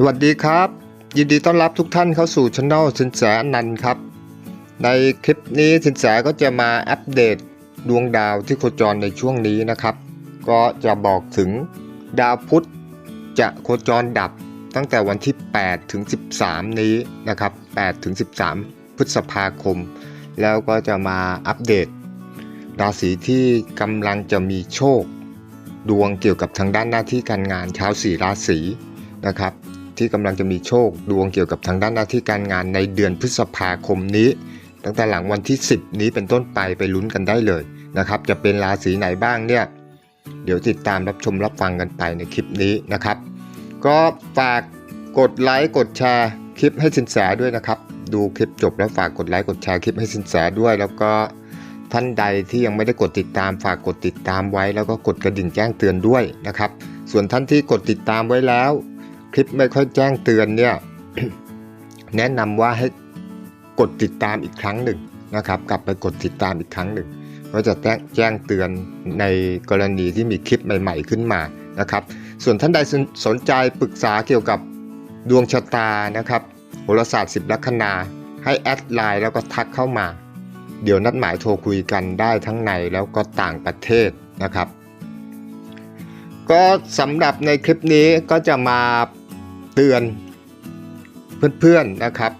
สวัสดีครับ ยินดีต้อนรับทุกท่านเข้าสู่ช anel สินแสอนันต์ครับ ในคลิปนี้สินแสก็จะมาอัปเดตดวงดาวที่โคจรในช่วงนี้นะครับ ก็จะบอกถึงดาวพุธจะโคจรดับตั้งแต่วันที่ 8 ถึง 13 นี้นะครับ 8 ถึง 13 พฤษภาคม แล้วก็จะมาอัปเดต ราศีที่กำลังจะมีโชค ดวงเกี่ยวกับทางด้านหน้าที่การงานชาวสี่ราศีนะครับ ที่กำลังจะมีโชคดวงเกี่ยวกับทางด้านหน้าที่การงานในเดือนพฤษภาคมนี้ ตั้งแต่หลังวันที่ 10 นี้เป็นต้นไปไปลุ้นกันได้เลยนะครับจะเป็นราศีไหนบ้างเนี่ยเดี๋ยวติดตามรับชมรับฟังกันไปในคลิปนี้นะครับ ก็ฝากกดไลค์กดแชร์คลิปให้สินแสด้วยนะครับ ดูคลิปจบแล้วฝากกดไลค์กดแชร์คลิปให้สินแสด้วย แล้วก็ท่านใดที่ยังไม่ได้กดติดตามฝากกดติดตามไว้ แล้วก็กดกระดิ่งแจ้งเตือนด้วยนะครับ ส่วนท่านที่กดติดตามไว้แล้ว คลิปไม่ค่อยแจ้งเตือนเนี่ยแนะนำว่าให้กดติดตามอีกครั้งหนึ่งนะครับ กลับไปกดติดตามอีกครั้งหนึ่งก็จะแจ้งเตือนในกรณีที่มีคลิปใหม่ ๆ ขึ้นมานะครับ ส่วนท่านใดสนสนใจปรึกษาเกี่ยวกับดวงชะตานะครับโหราศาสตร์สิบลัคนาให้แอดไลน์แล้วก็ทักเข้ามา เดี๋ยวนัดหมายโทรคุยกันได้ทั้งในแล้วก็ต่างประเทศนะครับ ก็สำหรับในคลิปนี้ก็จะมา เตือนเพื่อนๆนะครับ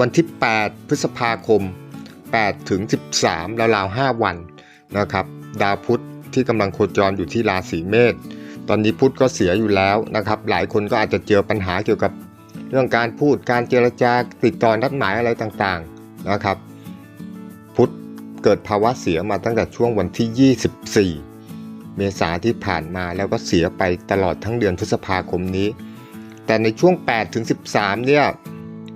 วันที่ 8 พฤษภาคม 8 ถึง 13ราวๆ5วันนะครับ ดาวพุธที่กำลังโคจรอยู่ที่ราศีเมษตอนนี้พุธก็เสียอยู่แล้วนะครับ หลายคนก็อาจจะเจอปัญหาเกี่ยวกับเรื่องการพูดการเจรจาติดต่อนัดหมายอะไรต่างๆนะครับ พุธเกิดภาวะเสียมาตั้งแต่ช่วงวันที่ 24 เมษาที่ผ่านมาแล้วก็เสียไปตลอดทั้งเดือนพฤษภาคมนี้ แต่ในช่วง 8 ถึง 13 เนี่ย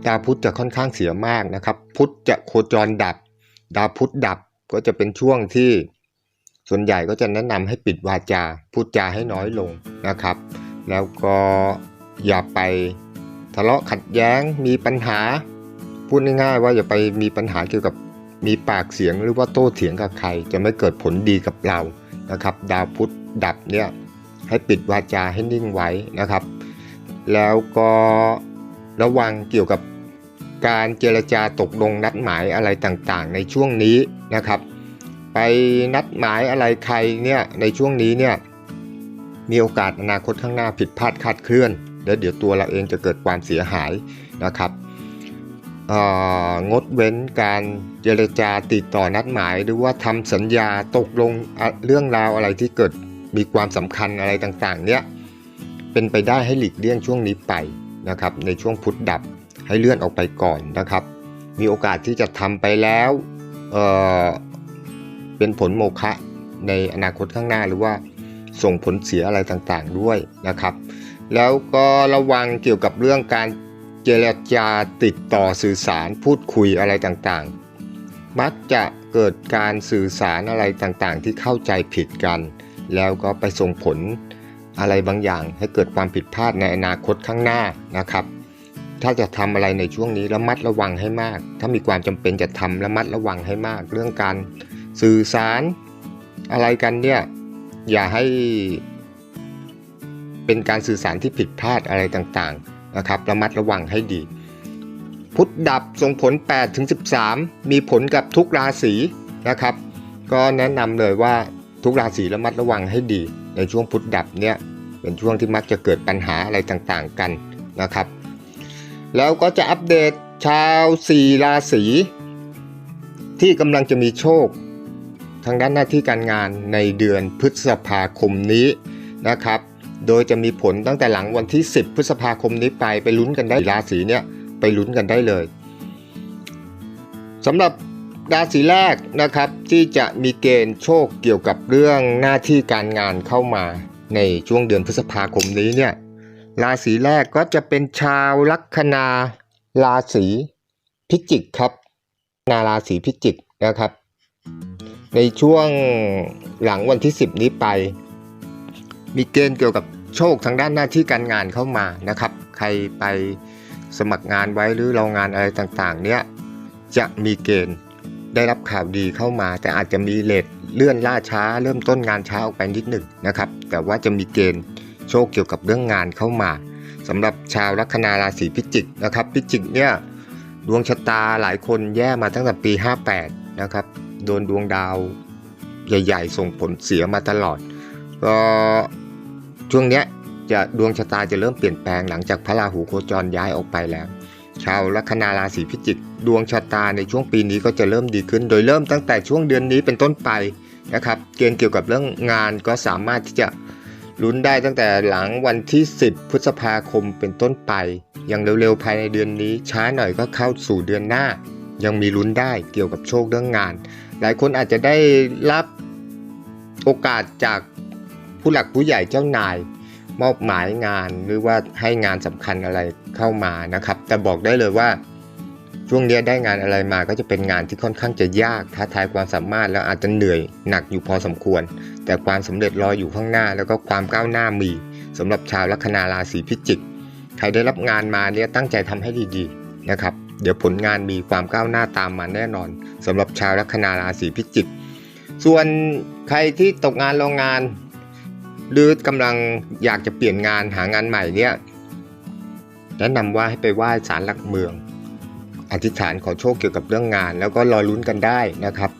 ดาวพุธจะค่อนข้างเสียมากนะครับ พุธจะโคจรดับ ดาวพุธดับก็จะเป็นช่วงที่ส่วนใหญ่ก็จะแนะนำให้ปิดวาจา พูดจาให้น้อยลงนะครับ แล้วก็อย่าไปทะเลาะขัดแย้งมีปัญหา พูดง่ายๆว่าอย่าไปมีปัญหาเกี่ยวกับมีปากเสียงหรือว่าโต้เถียงกับใคร จะไม่เกิดผลดีกับเรานะครับ ดาวพุธดับเนี่ยให้ปิดวาจาให้นิ่งไว้นะครับ แล้วก็ระวังเกี่ยวกับการเจรจาตกลงนัดหมายอะไรต่างๆ ในช่วงนี้นะครับ ไปนัดหมายอะไรใครเนี่ยในช่วงนี้เนี่ยมีโอกาสอนาคตข้างหน้าผิดพลาดคาดเคลื่อนแล้วเดี๋ยวตัวเราเองจะเกิดความเสียหายนะครับงดเว้นการเจรจาติดต่อนัดหมาย หรือว่าทำสัญญาตกลงเรื่องราวอะไรที่เกิดมีความสำคัญอะไรต่างๆ เนี่ย เป็นไปได้ให้หลีกเลี่ยงช่วงนี้ไปนะครับ ในช่วงพุธดับให้เลื่อนออกไปก่อนนะครับ มีโอกาสที่จะทำไปแล้วเออเป็นผลโมฆะในอนาคตข้างหน้าหรือว่าส่งผลเสียอะไรต่างๆด้วยนะครับ แล้วก็ระวังเกี่ยวกับเรื่องการเจรจาติดต่อสื่อสารพูดคุยอะไรต่างๆ มักจะเกิดการสื่อสารอะไรต่างๆ ที่เข้าใจผิดกัน แล้วก็ไปส่งผล อะไรบางอย่างให้เกิดความผิดพลาดในอนาคตข้างหน้านะครับ ถ้าจะทำอะไรในช่วงนี้ระมัดระวังให้มาก ถ้ามีความจำเป็นจะทำระมัดระวังให้มาก เรื่องการสื่อสารอะไรกันเนี่ยอย่าให้เป็นการสื่อสารที่ผิดพลาดอะไรต่างๆนะครับ ระมัดระวังให้ดี พุธดับส่งผล8ถึง13 มีผลกับทุกราศีนะครับ ก็แนะนำเลยว่าทุกราศีระมัดระวังให้ดี ในช่วงพุธดับเนี่ยเป็นช่วงที่มักจะเกิดปัญหาอะไรต่างๆกันนะครับ แล้วก็จะอัปเดตชาวสี่ราศีที่กำลังจะมีโชค ทางด้านหน้าที่การงานในเดือนพฤษภาคมนี้นะครับ โดยจะมีผลตั้งแต่หลังวันที่ 10 พฤษภาคมนี้ไปไปลุ้นกันได้ราศีเนี่ยไปลุ้นกันได้เลยสำหรับ ราศีแรกนะครับที่จะมีเกณฑ์โชคเกี่ยวกับเรื่องหน้าที่การงานเข้ามาในช่วงเดือนพฤษภาคมนี้เนี่ยราศีแรกก็จะเป็นชาวลัคนาราศีพิจิกครับ นาราศีพิจิกนะครับ ในช่วงหลังวันที่ 10 นี้ไป มีเกณฑ์เกี่ยวกับโชคทางด้านหน้าที่การงานเข้ามานะครับ ใครไปสมัครงานไว้หรือรองานอะไรต่างๆ เนี่ยจะมีเกณฑ์ ได้รับข่าวดีเข้ามา แต่อาจจะมีเลทเลื่อนล่าช้า เริ่มต้นงานช้าออกไปนิดหนึ่งนะครับ แต่ว่าจะมีเกณฑ์โชคเกี่ยวกับเรื่องงานเข้ามาสำหรับชาวลัคนาราศีพิจิกนะครับพิจิกเนี่ยดวงชะตาหลายคนแย่มาตั้งแต่ปี 58 นะครับโดนดวงดาวใหญ่ ๆ ส่งผลเสียมาตลอดก็ช่วงเนี้ยจะดวงชะตาจะเริ่มเปลี่ยนแปลงหลังจากพระราหูโคจรย้ายออกไปแล้ว ชาวลัคนาราศีพิจิก ดวงชะตาในช่วงปีนี้ก็จะเริ่มดีขึ้น โดยเริ่มตั้งแต่ช่วงเดือนนี้เป็นต้นไปนะครับ เกณฑ์เกี่ยวกับเรื่องงานก็สามารถที่จะลุ้นได้ตั้งแต่หลังวันที่ 10 พฤษภาคมเป็นต้นไป อย่างเร็วๆภายในเดือนนี้ ช้าหน่อยก็เข้าสู่เดือนหน้า ยังมีลุ้นได้เกี่ยวกับโชคเรื่องงาน หลายคนอาจจะได้รับโอกาสจากผู้หลักผู้ใหญ่เจ้านาย มอบหมายงานหรือว่าให้งานสำคัญอะไรเข้ามานะครับ แต่บอกได้เลยว่าช่วงนี้ได้งานอะไรมาก็จะเป็นงานที่ค่อนข้างจะยากท้าทายความสามารถแล้วอาจจะเหนื่อยหนักอยู่พอสมควร แต่ความสำเร็จรออยู่ข้างหน้า แล้วก็ความก้าวหน้ามีสำหรับชาวลัคนาราศีพิจิกใครได้รับงานมาเนี่ยตั้งใจทำให้ดีๆนะครับ เดี๋ยวผลงานมีความก้าวหน้าตามมาแน่นอนสำหรับชาวลัคนาราศีพิจิกส่วนใครที่ตกงานรองงาน หรือกำลังอยากจะเปลี่ยนงานหางานใหม่เนี่ยแนะนำว่าให้ไปไหว้ศาลหลักเมือง อธิษฐานขอโชคเกี่ยวกับเรื่องงาน แล้วก็รอลุ้นกันได้นะครับ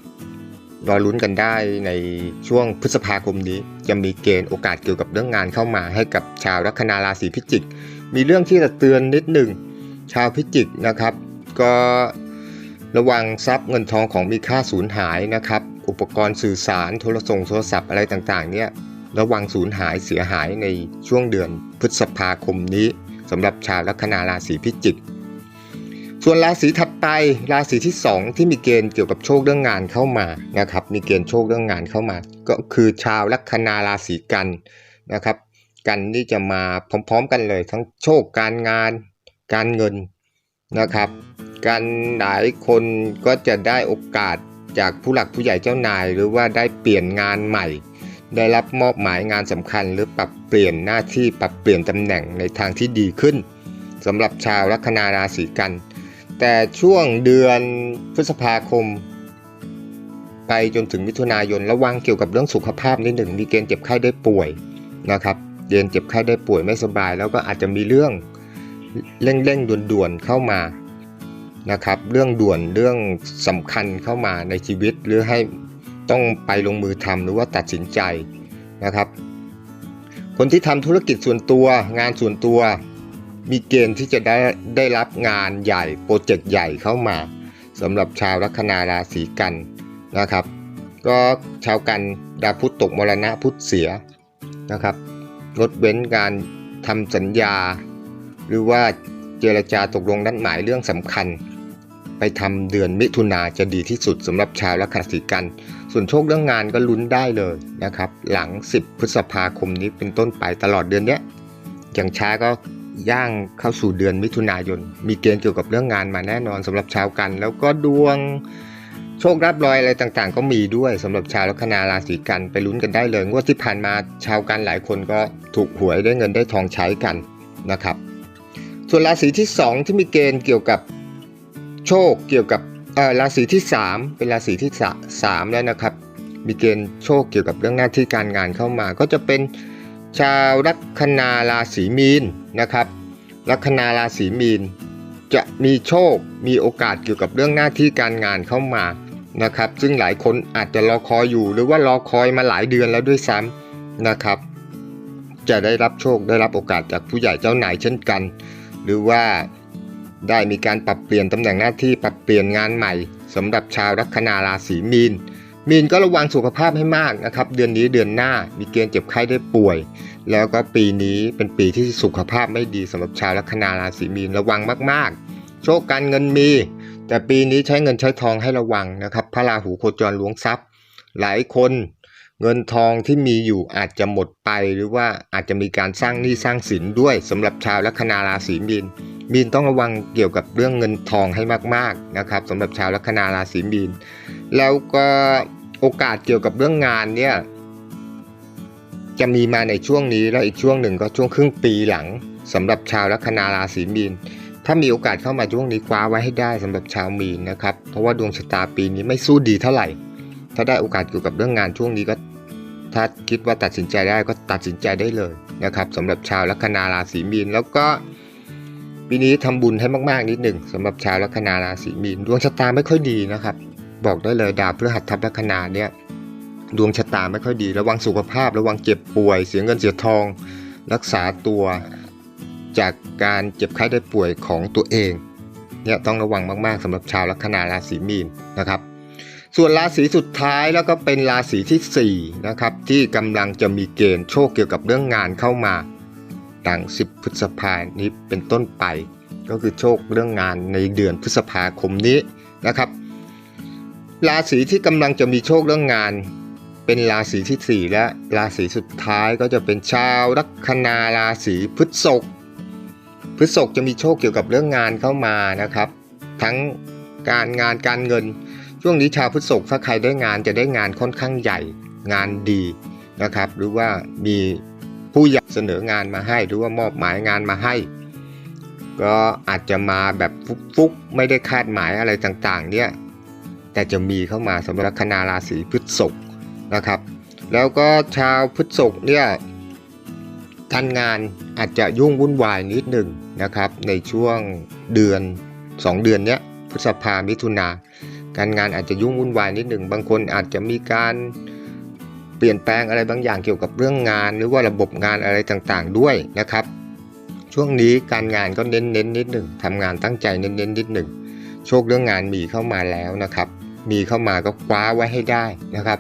รอลุ้นกันได้ในช่วงพฤษภาคมนี้ จะมีเกณฑ์โอกาสเกี่ยวกับเรื่องงานเข้ามา ให้กับชาวลัคนาราศีพิจิก มีเรื่องที่จะเตือนนิดหนึ่งชาวพิจิกนะครับ ก็ระวังทรัพย์เงินทองของมีค่าสูญหายนะครับ อุปกรณ์สื่อสารโทรส่งโทรศัพท์อะไรต่างๆเนี่ย ระวังสูญหายเสียหายในช่วงเดือนพฤษภาคมนี้สำหรับชาวลัคนาราศีพิจิก ส่วนราศีถัดไปราศีที่ 2 ที่มีเกณฑ์เกี่ยวกับโชคเรื่องงานเข้ามานะครับ มีเกณฑ์โชคเรื่องงานเข้ามา ก็คือชาวลัคนาราศีกันนะครับ กันนี่จะมาพร้อมๆกันเลย ทั้งโชคการงาน การเงินนะครับการหลายคนก็จะได้โอกาสจากผู้หลักผู้ใหญ่เจ้านาย หรือว่าได้เปลี่ยนงานใหม่ ได้รับมอบหมายงานสำคัญหรือปรับเปลี่ยนหน้าที่ปรับเปลี่ยนตำแหน่งในทางที่ดีขึ้นสำหรับชาวลัคนาราศีกัน แต่ช่วงเดือนพฤษภาคม ไปจนถึงมิถุนายนระวังเกี่ยวกับเรื่องสุขภาพนิดหนึ่งมีเกณฑ์เจ็บไข้ได้ป่วยนะครับเกณฑ์เจ็บไข้ได้ป่วยไม่สบาย แล้วก็อาจจะมีเรื่องเร่งๆด่วนๆเข้ามานะครับเรื่องด่วนเรื่องสำคัญเข้ามาในชีวิตหรือให้ ต้องไปลงมือทำหรือว่าตัดสินใจนะครับ คนที่ทำธุรกิจส่วนตัว งานส่วนตัว มีเกณฑ์ที่จะได้ได้รับงานใหญ่โปรเจกต์ใหญ่เข้ามาสำหรับชาวลัคนาราศีกันนะครับ ก็ชาวกันดาวพุธตกมรณะพุธเสียนะครับงดเว้นการทำสัญญา หรือว่าเจรจาตกลงนัดหมายเรื่องสำคัญ ไปทำเดือนมิถุนาจะดีที่สุดสำหรับชาวลัคนาราศีกัน ส่วนโชคเรื่องงานก็ลุ้นได้เลยนะครับ หลัง 10 พฤษภาคมนี้เป็นต้นไปตลอดเดือนเนี้ยอย่างช้าก็ย่างเข้าสู่เดือนมิถุนายน มีเกณฑ์เกี่ยวกับเรื่องงานมาแน่นอนสำหรับชาวกัน แล้วก็ดวงโชครับรอยอะไรต่างๆ ก็มีด้วยสำหรับชาวลัคนาราศีกันไปลุ้นกันได้เลยงวดที่ผ่านมาชาวกันหลายคนก็ถูกหวยได้เงินได้ทองใช้กันนะครับ ส่วนราศีที่ 2 ที่มีเกณฑ์เกี่ยวกับโชคเกี่ยวกับ ราศีที่ 3 เป็นราศีที่สามแล้วนะครับ มีเกณฑ์โชคเกี่ยวกับเรื่องหน้าที่การงานเข้ามา ก็จะเป็นชาวลัคนาราศีมีนนะครับลัคนาราศีมีน จะมีโชคมีโอกาสเกี่ยวกับเรื่องหน้าที่การงานเข้ามานะครับ ซึ่งหลายคนอาจจะรอคอยอยู่ หรือว่ารอคอยมาหลายเดือนแล้วด้วยซ้ำนะครับ จะได้รับโชคได้รับโอกาสจากผู้ใหญ่เจ้านายเช่นกัน หรือว่า ได้มีการปรับเปลี่ยนตำแหน่งหน้าที่ปรับเปลี่ยนงานใหม่สำหรับชาวลัคนาราศีมีน มีนก็ระวังสุขภาพให้มากนะครับ เดือนนี้เดือนหน้ามีเกณฑ์เจ็บไข้ได้ป่วย แล้วก็ปีนี้เป็นปีที่สุขภาพไม่ดีสำหรับชาวลัคนาราศีมีนระวังมากๆ โชคการเงินมี แต่ปีนี้ใช้เงินใช้ทองให้ระวังนะครับ พระราหูโคจรล้วงทรัพย์ หลายคน เงินทองที่มีอยู่อาจจะหมดไปหรือว่าอาจจะมีการสร้างหนี้สร้างสินด้วยสำหรับชาวลัคนาราศีมีนมีนต้องระวังเกี่ยวกับเรื่องเงินทองให้มากๆนะครับสำหรับชาวลัคนาราศีมีน แล้วก็โอกาสเกี่ยวกับเรื่องงานเนี่ยจะมีมาในช่วงนี้แล้วอีกช่วงหนึ่งก็ช่วงครึ่งปีหลังสำหรับชาวลัคนาราศีมีน ถ้ามีโอกาสเข้ามาช่วงนี้คว้าไว้ให้ได้สำหรับชาวมีนนะครับเพราะว่าดวงชะตาปีนี้ไม่สู้ดีเท่าไหร่ ถ้าได้โอกาสเกี่ยวกับเรื่องงานช่วงนี้ก็ ถ้าคิดว่าตัดสินใจได้ก็ตัดสินใจได้เลยนะครับสำหรับชาวลัคนาราศีมีนแล้วก็ปีนี้ทำบุญให้มากๆนิดหนึ่งสำหรับชาวลัคนาราศีมีนดวงชะตาไม่ค่อยดีนะครับ บอกได้เลยดาวพฤหัสทับลัคนาเนี่ยดวงชะตาไม่ค่อยดี ระวังสุขภาพ ระวังเจ็บป่วย เสียเงินเสียทอง รักษาตัวจากการเจ็บไข้ได้ป่วยของตัวเองเนี่ยต้องระวังมากๆสำหรับชาวลัคนาราศีมีนนะครับ ส่วนราศีสุดท้ายแล้วก็เป็นราศีที่4นะครับที่กำลังจะมีเกณฑ์โชคเกี่ยวกับเรื่องงานเข้ามาดัง10 พฤษภานี้เป็นต้นไป ก็คือโชคเรื่องงานในเดือนพฤษภาคมนี้นะครับ ราศีที่กำลังจะมีโชคเรื่องงาน เป็นราศีที่ 4 และราศีสุดท้ายก็จะเป็นชาวลัคนาราศีพฤษภพฤษภจะมีโชคเกี่ยวกับเรื่องงานเข้ามานะครับ ทั้งการงานการเงิน ช่วงนี้ชาวพฤษภถ้าใครได้งานจะได้งานค่อนข้างใหญ่งานดีนะครับ หรือว่ามีผู้ใหญ่เสนองานมาให้ หรือว่ามอบหมายงานมาให้ ก็อาจจะมาแบบฟุกๆไม่ได้คาดหมายอะไรต่างๆ เนี่ยแต่จะมีเข้ามาสำหรับคนาราศีพฤษภนะครับ แล้วก็ชาวพฤษภเนี่ยการงานอาจจะยุ่งวุ่นวายนิดหนึ่งนะครับ ในช่วงเดือน 2 เดือนเนี้ย พฤษภามิถุนาการงานอาจจะยุ่งวุ่นวายนิดหนึ่งบางคนอาจจะมีการเปลี่ยนแปลงอะไรบางอย่างเกี่ยวกับเรื่องงาน หรือว่าระบบงานอะไรต่างๆ ด้วยนะครับ ช่วงนี้การงานก็เน้นๆนนิดหนึ่งทำงานตั้งใจเน้นๆนนิดหนึ่งโชคเรื่องงานมีเข้ามาแล้วนะครับ มีเข้ามาก็คว้าไว้ให้ได้นะครับ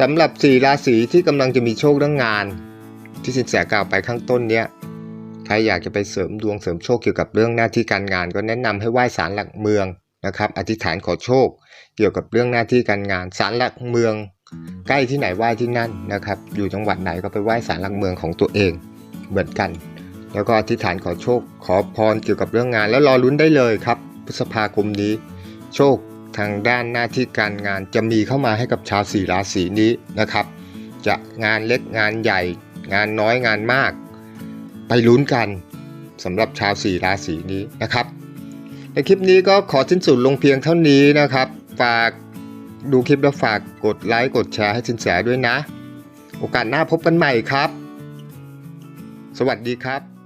สำหรับสี่ราศีที่กำลังจะมีโชคเรื่องงาน ที่สินแสกล่าวไปข้างต้นเนี้ย รอยากจะไปเสริมดวงเสริมโชคเกี่ยวกับเรื่องหน้าที่การงาน ก็แนะนำให้ไหว้ศาลหลักเมืองนะครับอธิษฐานขอโชค เกี่ยวกับเรื่องหน้าที่การงานศาลหลักเมือง ใกล้ที่ไหนไหว้ที่นั่นนะครับ อยู่จังหวัดไหนก็ไปไหว้ศาลหลักเมืองของตัวเองเหมือนกัน แล้วก็อธิษฐานขอโชค ขอพรเกี่ยวกับเรื่องงาน แล้วรอลุ้นได้เลยครับพฤษภาคมนี้ โชคทางด้านหน้าที่การงานจะมีเข้ามาให้กับชาวสี่ราศีนี้นะครับ จะงานเล็กงานใหญ่ งานน้อยงานมาก ไปลุ้นกันสำหรับชาวสี่ราศีนี้นะครับ ในคลิปนี้ก็ขอสิ้นสุดลงเพียงเท่านี้นะครับ ฝากดูคลิปแล้วฝากกดไลค์กดแชร์ให้สินแสด้วยนะ โอกาสหน้าพบกันใหม่ครับ สวัสดีครับ